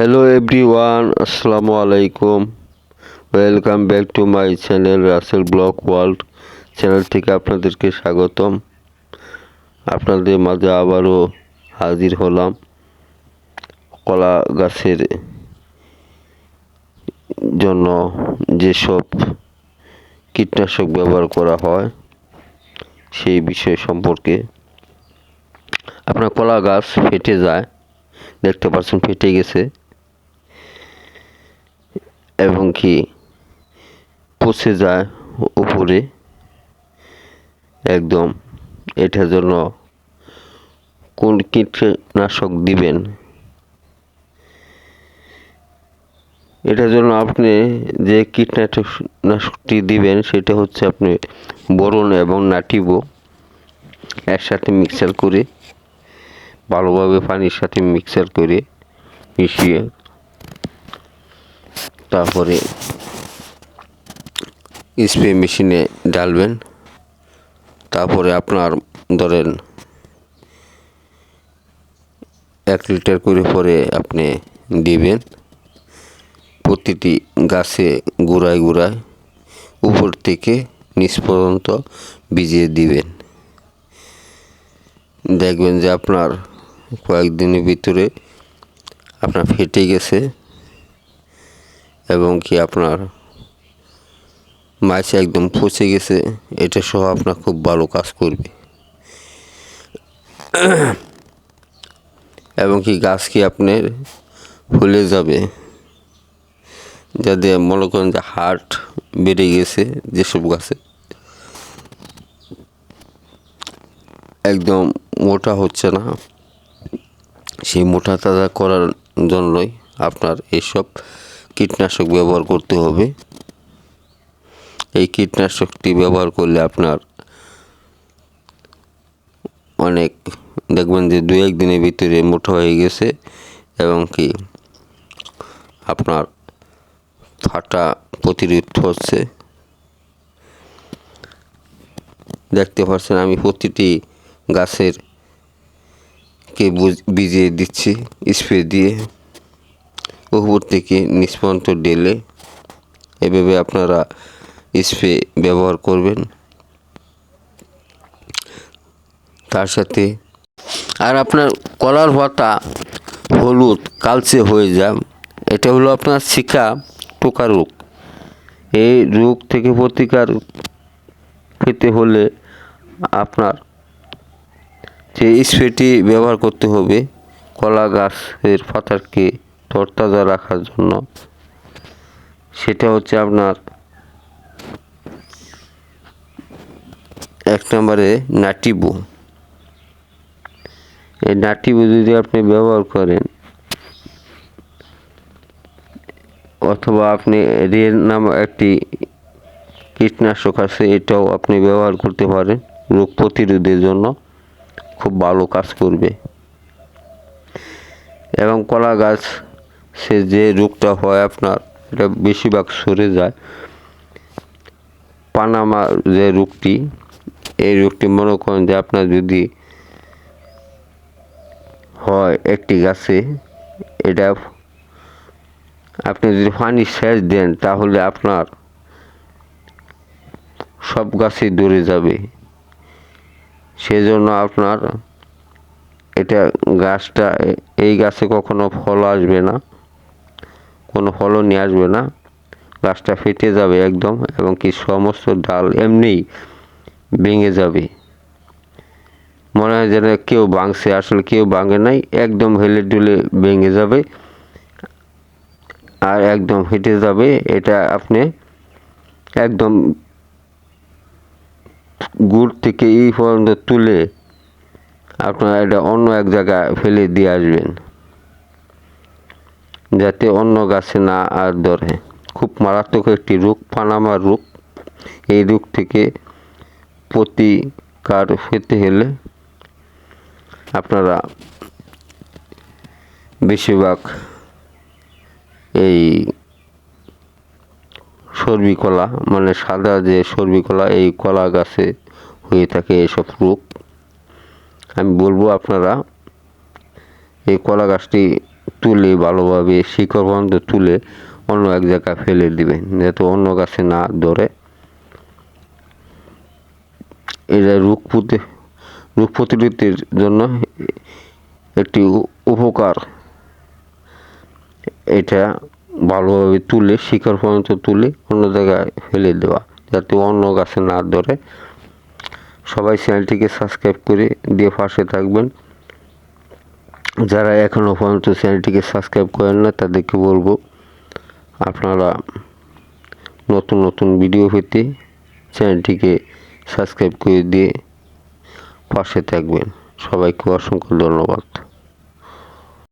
Hello everyone আসসালামু আলাইকুম welcome back to my channel Rasel vlog world channel থেকে আপনাদেরকে স্বাগতম। আপনাদের মাঝে আবারও হাজির হলাম কলা গাছের জন্য যেসব কীটনাশক ব্যবহার করা হয়, সেই বিষয় সম্পর্কে। আপনার কলা গাছ ফেটে যায়, দেখতে পাচ্ছেন ফেটে গেছে। কি পচে যায় উপরে। একদম এটার জন্য কোন কীটনাশক দিবেন? এটার জন্য আপনি যে কীটনাশক নাশকটি দিবেন, সেটা হচ্ছে আপনি বরণ এবং নাটিবো একসাথে মিক্সার করে, ভালোভাবে পানির সাথে মিক্সার করে মিশিয়ে তারপরে স্প্রে মেশিনে ডালবেন। তারপরে আপনার ধরেন এক লিটার করে পরে আপনি দিবেন। প্রতিটি গাছে গোড়ায় গোড়ায় উপর থেকে নিচ পর্যন্ত ভিজিয়ে দিবেন। দেখবেন যে আপনার কয়েকদিনের ভিতরে আপনার ফেটে গেছে। এবং কি আপনার মাছ একদম পচে গেছে, এটা সহ আপনার খুব ভালো কাজ করবে। এবং কি গাছ কি আপনার ফুলে যাবে। যাতে মনে করেন যে হার্ট বেড়ে গেছে যেসব গাছে। একদম মোটা হচ্ছে না। সেই মোটা তাজা করার জন্যই আপনার এইসব কীটনাশক ব্যবহার করতে হবে। এই কীটনাশকটি ব্যবহার করলে আপনার অনেক, দেখবেন যে দু এক দিনের ভিতরে মোটা হয়ে গেছে এবং কি আপনার ফাটা প্রতিরোধ হচ্ছে। দেখতে পাচ্ছেন আমি প্রতিটি গাছের কে ভিজিয়ে দিচ্ছি, স্প্রে দিয়ে। উপর থেকে নিষ্পন্ত ডেলে এভাবে আপনারা স্প্রে ব্যবহার করবেন। তার সাথে আর আপনার কলার পাতা হলুদ, কালচে হয়ে যায়। এটা হলো আপনার শিকা টোকা রোগ। এই রোগ থেকে প্রতিকার পেতে হলে আপনার যে স্প্রেটি ব্যবহার করতে হবে, কলা গাছের পাতাকে তরতাজা রাখার জন্য। সেটা হচ্ছে আপনার এক নম্বরে নাটিবু এই নাটিবু যদি আপনি ব্যবহার করেন, অথবা আপনি রেল নাম একটি কীটনাশক আছে, এটাও আপনি ব্যবহার করতে পারেন রোগ প্রতিরোধের জন্য। খুব ভালো কাজ করবে। এবং কলা গাছ সে যে রোগটা হয় আপনার এটা বেশিরভাগ সরে যায়। পানামা যে রোগটি, এই রোগটি মনে করেন যে আপনার যদি হয় একটি গাছে, এটা আপনি যদি পানি সেচ দেন, তাহলে আপনার সব গাছে দূরে যাবে। সেজন্য আপনার এটা গাছটা, এই গাছে কখনো ফল আসবে না। কোনো ফলও নিয়ে আসবে না। গাছটা ফেটে যাবে একদম এবং কি সমস্ত ডাল এমনিই ভেঙে যাবে। মনে হয় যেন কেউ ভাঙছে, আসলে কেউ ভাঙে নাই, একদম হেলে ডুলে ভেঙে যাবে আর একদম ফেটে যাবে। এটা আপনি একদম গুড় থেকে এই পর্যন্ত তুলে আপনারা এটা অন্য এক জায়গায় ফেলে দিয়ে আসবেন। যাতে অন্য গাছে না আর ধরে। খুব মারাত্মক একটি রোগ, পানামা রোগ। এই রোগ থেকে প্রতিকার পেতে হলে আপনারা বেশিরভাগ এই সর্বি কলা মানে সাদা যে সর্বি কলা এই কলা গাছে হয়ে থাকে এসব রোগ। আমি বলব আপনারা এই কলা গাছটি তুলে ভালোভাবে শিকড় পর্যন্ত তুলে অন্য এক জায়গায় ফেলে দিবেন যাতে অন্য গাছে না ধরে। এটা রোগ প্রতি, রোগ প্রতিরোধের জন্য একটি উপকার। এটা ভালোভাবে তুলে, শিকড় পর্যন্ত তুলে অন্য জায়গায় ফেলে দেওয়া, যাতে অন্য গাছে না ধরে। সবাই চ্যানেলটিকে সাবস্ক্রাইব করে দিয়ে পাশে থাকবেন। যারা এখনও পর্যন্ত চ্যানেলটিকে সাবস্ক্রাইব করেন না, তাদেরকে বলব, আপনারা নতুন নতুন ভিডিও পেতে চ্যানেলটিকে সাবস্ক্রাইব করে দিয়ে পাশে থাকবেন। সবাইকে অসংখ্য ধন্যবাদ।